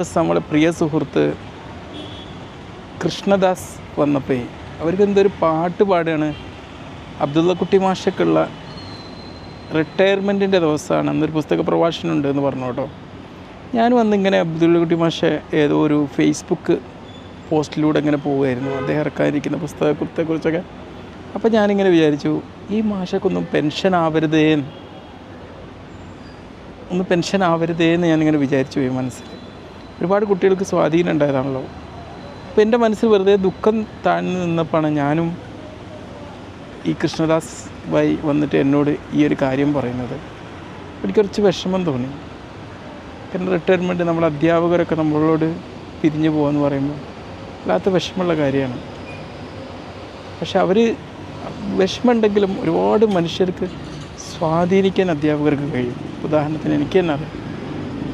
നമ്മളെ പ്രിയ സുഹൃത്ത് കൃഷ്ണദാസ് വന്നപ്പോൾ അവർക്ക് എന്തൊരു പാട്ട് പാടുകയാണ്. അബ്ദുള്ള കുട്ടി മാഷക്കുള്ള റിട്ടയർമെന്റിന്റെ ദിവസമാണ്. അന്നൊരു പുസ്തക പ്രഭാഷണം ഉണ്ട് എന്ന് പറഞ്ഞു കേട്ടോ. ഞാൻ വന്നിങ്ങനെ അബ്ദുള്ള കുട്ടി മാഷ ഏതോ ഒരു ഫേസ്ബുക്ക് പോസ്റ്റിലൂടെ ഇങ്ങനെ പോവുമായിരുന്നു അദ്ദേഹം ഇറക്കാനിരിക്കുന്ന പുസ്തകത്തെക്കുറിച്ചൊക്കെ അപ്പോൾ ഞാനിങ്ങനെ വിചാരിച്ചു ഈ മാഷക്കൊന്നും പെൻഷൻ ആവരുതേ. ഒന്ന് പെൻഷൻ ആവരുതേ എന്ന് ഞാനിങ്ങനെ വിചാരിച്ചു പോയി മനസ്സിൽ. ഒരുപാട് കുട്ടികൾക്ക് സ്വാധീനം ഉണ്ടായതാണല്ലോ. അപ്പോൾ എന്റെ മനസ്സിൽ വെറുതെ ദുഃഖം താഴ്ന്നു നിന്നപ്പോഴാണ് ഞാനും ഈ കൃഷ്ണദാസ് വൈ വന്നിട്ട് എന്നോട് ഈ ഒരു കാര്യം പറയുന്നത്. എനിക്ക് കുറച്ച് വിഷമം തോന്നി. കാരണം റിട്ടയർമെന്റ് നമ്മൾ അധ്യാപകരൊക്കെ നമ്മളോട് പിരിഞ്ഞു പോകുമെന്ന് പറയുമ്പോൾ വല്ലാത്ത വിഷമമുള്ള കാര്യമാണ്. പക്ഷെ അവർ വിഷമമുണ്ടെങ്കിലും ഒരുപാട് മനുഷ്യർക്ക് സ്വാധീനിക്കാൻ അധ്യാപകർക്ക് കഴിയും. ഉദാഹരണത്തിന് എനിക്ക് തന്നെ അറിയാം.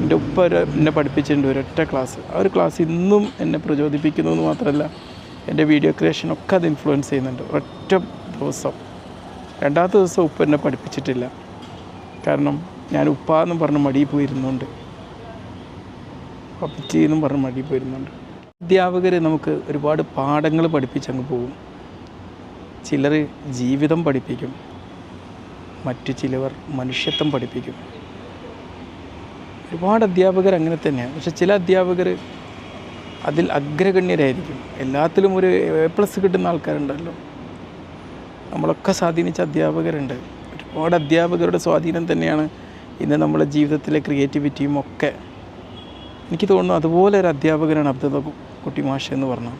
എന്റെ ഉപ്പ ഒരു എന്നെ പഠിപ്പിച്ചിട്ടുണ്ട് ഒരൊറ്റ ക്ലാസ്. ആ ഒരു ക്ലാസ് ഇന്നും എന്നെ പ്രചോദിപ്പിക്കുന്നു എന്ന് മാത്രമല്ല എന്റെ വീഡിയോ ക്രിയേഷനൊക്കെ അത് ഇൻഫ്ലുവൻസ് ചെയ്യുന്നുണ്ട് ഒറ്റ ദിവസം. രണ്ടാമത്തെ ദിവസം ഉപ്പ എന്നെ പഠിപ്പിച്ചിട്ടില്ല. കാരണം ഞാൻ ഉപ്പ എന്നും പറഞ്ഞ് മടിയിൽ പോയിരുന്നുണ്ട്. പപ്പിച്ചി എന്നും പറഞ്ഞ് മടിയിൽ പോയിരുന്നുണ്ട്. അധ്യാപകർ നമുക്ക് ഒരുപാട് പാഠങ്ങൾ പഠിപ്പിച്ചങ്ങ് പോകും. ചിലർ ജീവിതം പഠിപ്പിക്കും. മറ്റു ചിലവർ മനുഷ്യത്വം പഠിപ്പിക്കും. ഒരുപാട് അധ്യാപകർ അങ്ങനെ തന്നെയാണ്. പക്ഷെ ചില അധ്യാപകർ അതിൽ അഗ്രഗണ്യരായിരിക്കും. എല്ലാത്തിലും ഒരു എ പ്ലസ് കിട്ടുന്ന ആൾക്കാരുണ്ടല്ലോ. നമ്മളൊക്കെ സ്വാധീനിച്ച അധ്യാപകരുണ്ട്. ഒരുപാട് അധ്യാപകരുടെ സ്വാധീനം തന്നെയാണ് ഇന്ന് നമ്മുടെ ജീവിതത്തിലെ ക്രിയേറ്റിവിറ്റിയും ഒക്കെ. എനിക്ക് തോന്നുന്നു അതുപോലെ ഒരു അധ്യാപകനാണ് അബ്ദുള്ള കുട്ടി മാഷ എന്ന് പറഞ്ഞു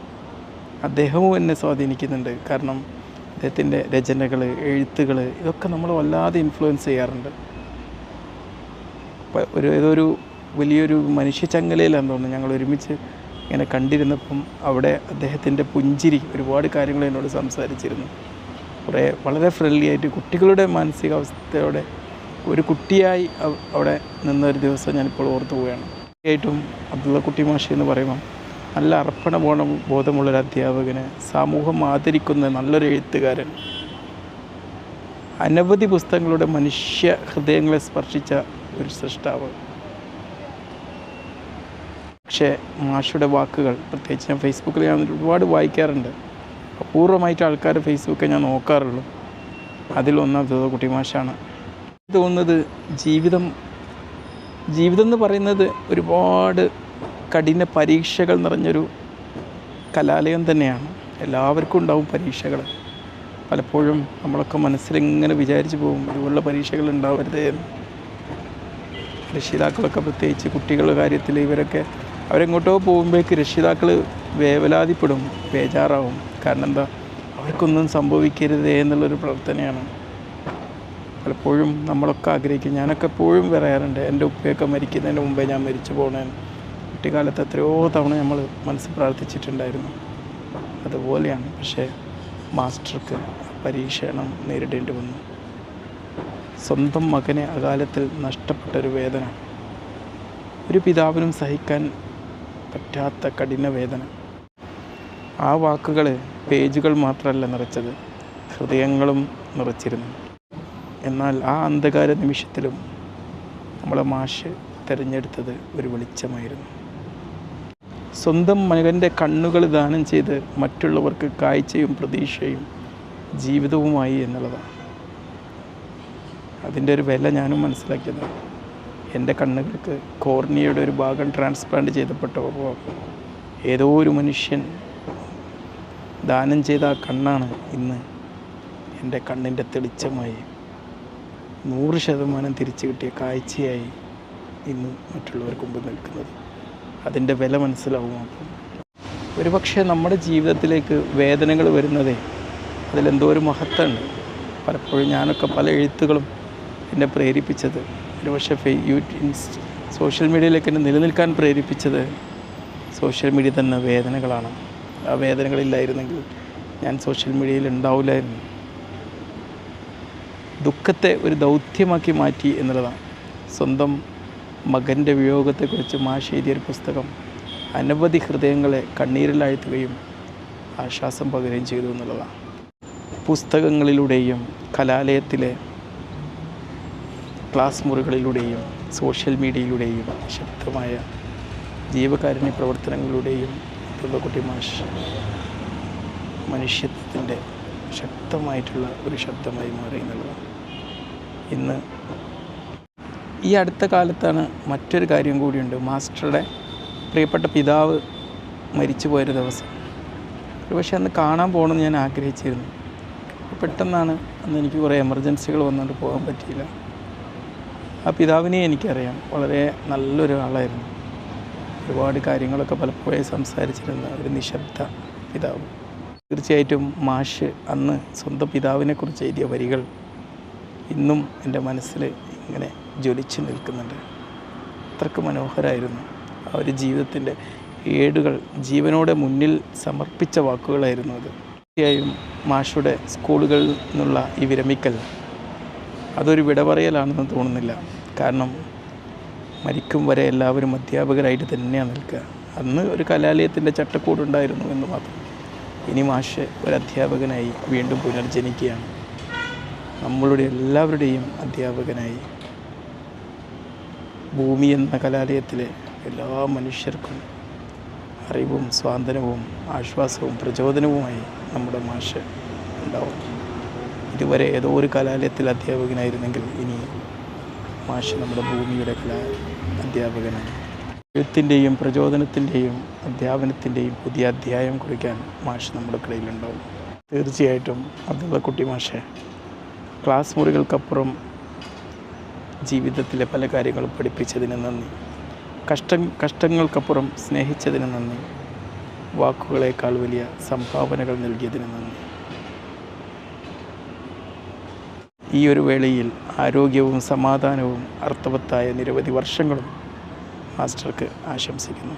അദ്ദേഹവും എന്നെ സ്വാധീനിക്കുന്നുണ്ട്. കാരണം അദ്ദേഹത്തിന്റെ രചനകൾ എഴുത്തുകൾ ഇതൊക്കെ നമ്മൾ വല്ലാതെ ഇൻഫ്ലുവൻസ് ചെയ്യാറുണ്ട്. ഒരു ഏതൊരു വലിയൊരു മനുഷ്യച്ചങ്ങലയിലാന്ന് തോന്നുന്നു. ഞങ്ങൾ ഒരുമിച്ച് ഇങ്ങനെ കണ്ടിരുന്നപ്പം അവിടെ അദ്ദേഹത്തിന്റെ പുഞ്ചിരി ഒരുപാട് കാര്യങ്ങൾ എന്നോട് സംസാരിച്ചിരുന്നു. കുറേ വളരെ ഫ്രണ്ട്ലി ആയിട്ട് കുട്ടികളുടെ മാനസികാവസ്ഥയോടെ ഒരു കുട്ടിയായി അവിടെ നിന്ന ഒരു ദിവസം ഞാനിപ്പോൾ ഓർത്തു പോവുകയാണ്. ഏറ്റവും അബ്ദുള്ള കുട്ടി മാഷി എന്ന് പറയുമ്പം നല്ല അർപ്പണ ബോധം ബോധമുള്ളൊരു അധ്യാപകന് സമൂഹം ആദരിക്കുന്ന നല്ലൊരു എഴുത്തുകാരൻ അനവധി പുസ്തകങ്ങളുടെ മനുഷ്യ ഹൃദയങ്ങളെ സ്പർശിച്ച ഒരു സൃഷ്ടാവ്. പക്ഷേ മാഷയുടെ വാക്കുകൾ പ്രത്യേകിച്ച് ഞാൻ ഫേസ്ബുക്കിൽ ഞാൻ ഒരുപാട് വായിക്കാറുണ്ട്. അപൂർവമായിട്ട് ആൾക്കാർ ഫേസ്ബുക്ക് ഞാൻ നോക്കാറുള്ളൂ. അതിലൊന്നാമത് കുട്ടി മാഷാണ്. തോന്നുന്നത് ജീവിതം ജീവിതം എന്ന് പറയുന്നത് ഒരുപാട് കഠിന പരീക്ഷകൾ നിറഞ്ഞൊരു കലാലയം തന്നെയാണ്. എല്ലാവർക്കും ഉണ്ടാവും പരീക്ഷകൾ. പലപ്പോഴും നമ്മളൊക്കെ മനസ്സിലിങ്ങനെ വിചാരിച്ചു പോകും ഇതുപോലുള്ള പരീക്ഷകൾ ഉണ്ടാവരുതേ എന്ന്. രക്ഷിതാക്കളൊക്കെ പ്രത്യേകിച്ച് കുട്ടികളുടെ കാര്യത്തിൽ ഇവരൊക്കെ അവരെങ്ങോട്ടോ പോകുമ്പോഴേക്ക് രക്ഷിതാക്കൾ വേവലാതിപ്പെടും ബേജാറാവും. കാരണം എന്താ? അവർക്കൊന്നും സംഭവിക്കരുതേ എന്നുള്ളൊരു പ്രാർത്ഥനയാണ് പലപ്പോഴും നമ്മളൊക്കെ ആഗ്രഹിക്കും. ഞാനൊക്കെ എപ്പോഴും പറയാറുണ്ട് എന്റെ ഉപ്പയൊക്കെ മരിക്കുന്നതിന് മുമ്പേ ഞാൻ മരിച്ചു പോകണേ കുട്ടിക്കാലത്ത് എത്രയോ തവണ നമ്മൾ മനസ്സ് പ്രാർത്ഥിച്ചിട്ടുണ്ടായിരുന്നു. അതുപോലെയാണ്. പക്ഷേ മാസ്റ്റർക്ക് പരീക്ഷണം നേരിടേണ്ടി വന്നു. സ്വന്തം മകനെ അകാലത്തിൽ നഷ്ടപ്പെട്ടൊരു വേദന. ഒരു പിതാവിനും സഹിക്കാൻ പറ്റാത്ത കഠിന വേദന. ആ വാക്കുകൾ പേജുകൾ മാത്രമല്ല നിറച്ചത് ഹൃദയങ്ങളും നിറച്ചിരുന്നു. എന്നാൽ ആ അന്ധകാര നിമിഷത്തിലും നമ്മളെ മാഷ് തിരഞ്ഞെടുത്തത് ഒരു വെളിച്ചമായിരുന്നു. സ്വന്തം മകന്റെ കണ്ണുകൾ ദാനം ചെയ്ത് മറ്റുള്ളവർക്ക് കാഴ്ചയും പ്രതീക്ഷയും ജീവിതവുമായി എന്നുള്ളതാണ്. അതിന്റെ ഒരു വില ഞാനും മനസ്സിലാക്കിയത്. എന്റെ കണ്ണുകൾക്ക് കോർണിയയുടെ ഒരു ഭാഗം ട്രാൻസ്പ്ലാന്റ് ചെയ്തപ്പെട്ടപ്പോൾ ഏതോ ഒരു മനുഷ്യൻ ദാനം ചെയ്ത ആ കണ്ണാണ് ഇന്ന് എന്റെ കണ്ണിന്റെ തെളിച്ചമായി നൂറ് ശതമാനം തിരിച്ചു കിട്ടിയ കാഴ്ചയായി ഇന്ന് മറ്റുള്ളവർക്ക് മുമ്പ് നിൽക്കുന്നത്. അതിന്റെ വില മനസ്സിലാവും അപ്പം. ഒരുപക്ഷെ നമ്മുടെ ജീവിതത്തിലേക്ക് വേദനകൾ വരുന്നതേ അതിലെന്തോ ഒരു മഹത്വമുണ്ട്. പലപ്പോഴും ഞാനൊക്കെ പല എഴുത്തുകളും എന്നെ പ്രേരിപ്പിച്ചത്. ഒരുപക്ഷെ ഫേ യൂ സോഷ്യൽ മീഡിയയിലേക്ക് എന്നെ നിലനിൽക്കാൻ പ്രേരിപ്പിച്ചത് സോഷ്യൽ മീഡിയ തന്നെ വേദനകളാണ്. ആ വേദനകളില്ലായിരുന്നെങ്കിൽ ഞാൻ സോഷ്യൽ മീഡിയയിൽ ഉണ്ടാവില്ലായിരുന്നു. ദുഃഖത്തെ ഒരു ദൗത്യമാക്കി മാറ്റി എന്നുള്ളതാണ്. സ്വന്തം മകന്റെ വിയോഗത്തെക്കുറിച്ച് മാഷ് പുസ്തകം അനവധി ഹൃദയങ്ങളെ കണ്ണീരിലാഴ്ത്തുകയും ആശ്വാസം പകരുകയും ചെയ്തു എന്നുള്ളതാണ്. പുസ്തകങ്ങളിലൂടെയും കലാലയത്തിലെ ക്ലാസ് മുറികളിലൂടെയും സോഷ്യൽ മീഡിയയിലൂടെയും ശക്തമായ ജീവകാരുണ്യ പ്രവർത്തനങ്ങളിലൂടെയും തുള്ളക്കുട്ടി മാഷ് മനുഷ്യത്വത്തിന്റെ ശക്തമായിട്ടുള്ള ഒരു ശബ്ദമായി മാറി എന്നുള്ളതാണ്. ഇന്ന് ഈ അടുത്ത കാലത്താണ് മറ്റൊരു കാര്യം കൂടിയുണ്ട്. മാസ്റ്ററുടെ പ്രിയപ്പെട്ട പിതാവ് മരിച്ചു പോയൊരു ദിവസം. പക്ഷേ അന്ന് കാണാൻ പോകണമെന്ന് ഞാൻ ആഗ്രഹിച്ചിരുന്നു. പെട്ടെന്നാണ് അന്ന് എനിക്ക് കുറേ എമർജൻസികൾ വന്നുകൊണ്ട് പോകാൻ പറ്റിയില്ല. ആ പിതാവിനെ എനിക്കറിയാം. വളരെ നല്ലൊരു ആളായിരുന്നു. ഒരുപാട് കാര്യങ്ങളൊക്കെ പലപ്പോഴും സംസാരിച്ചിരുന്ന ഒരു നിശബ്ദ പിതാവ്. തീർച്ചയായിട്ടും മാഷ് അന്ന് സ്വന്തം പിതാവിനെക്കുറിച്ച് എഴുതിയ വരികൾ ഇന്നും എന്റെ മനസ്സിൽ ഇങ്ങനെ ജ്വലിച്ച് നിൽക്കുന്നുണ്ട്. അത്രയ്ക്ക് മനോഹരായിരുന്നു. ആ ഒരു ജീവിതത്തിന്റെ ഏടുകൾ ജീവനോടെ മുന്നിൽ സമർപ്പിച്ച വാക്കുകളായിരുന്നു അത്. തീർച്ചയായും മാഷുടെ സ്കൂളുകളിൽ നിന്നുള്ള ഈ വിരമിക്കൽ അതൊരു വിടപറയലാണെന്ന് തോന്നുന്നില്ല. കാരണം മരിക്കും വരെ എല്ലാവരും അധ്യാപകരായിട്ട് തന്നെയാണ് നിൽക്കുക. അന്ന് ഒരു കലാലയത്തിന്റെ ചട്ടക്കൂടുണ്ടായിരുന്നു എന്ന് മാത്രം. ഇനി മാഷ് ഒരു അധ്യാപകനായി വീണ്ടും പുനർജനിക്കുകയാണ്. നമ്മളുടെ എല്ലാവരുടെയും അധ്യാപകനായി. ഭൂമി എന്ന കലാലയത്തിലെ എല്ലാ മനുഷ്യർക്കും അറിവും സ്വാതന്ത്ര്യവും ആശ്വാസവും പ്രചോദനവുമായി നമ്മുടെ മാഷ് ഉണ്ടാവും. ഇതുവരെ ഏതോ ഒരു കലാലയത്തിൽ അധ്യാപകനായിരുന്നെങ്കിൽ ഇനി മാഷ് നമ്മുടെ ഭൂമിയുടെ കലാ അധ്യാപകനാണ്. എഴുത്തിന്റെയും പ്രചോദനത്തിന്റെയും അധ്യാപനത്തിന്റെയും പുതിയ അധ്യായം കുറിക്കാൻ മാഷ് നമ്മുടെ കിടയിലുണ്ടാവും തീർച്ചയായിട്ടും അബ്ദുള്ള കുട്ടി മാഷെ ക്ലാസ് മുറികൾക്കപ്പുറം ജീവിതത്തിലെ പല കാര്യങ്ങളും പഠിപ്പിച്ചതിന് നന്ദി. കഷ്ട കഷ്ടങ്ങൾക്കപ്പുറം സ്നേഹിച്ചതിന് നന്ദി. വാക്കുകളേക്കാൾ വലിയ സംഭാവനകൾ നൽകിയതിന് നന്ദി. ഈ ഒരു വേളയിൽ ആരോഗ്യവും സമാധാനവും അർത്ഥവത്തായ നിരവധി വർഷങ്ങളും മാസ്റ്റർക്ക് ആശംസിക്കുന്നു.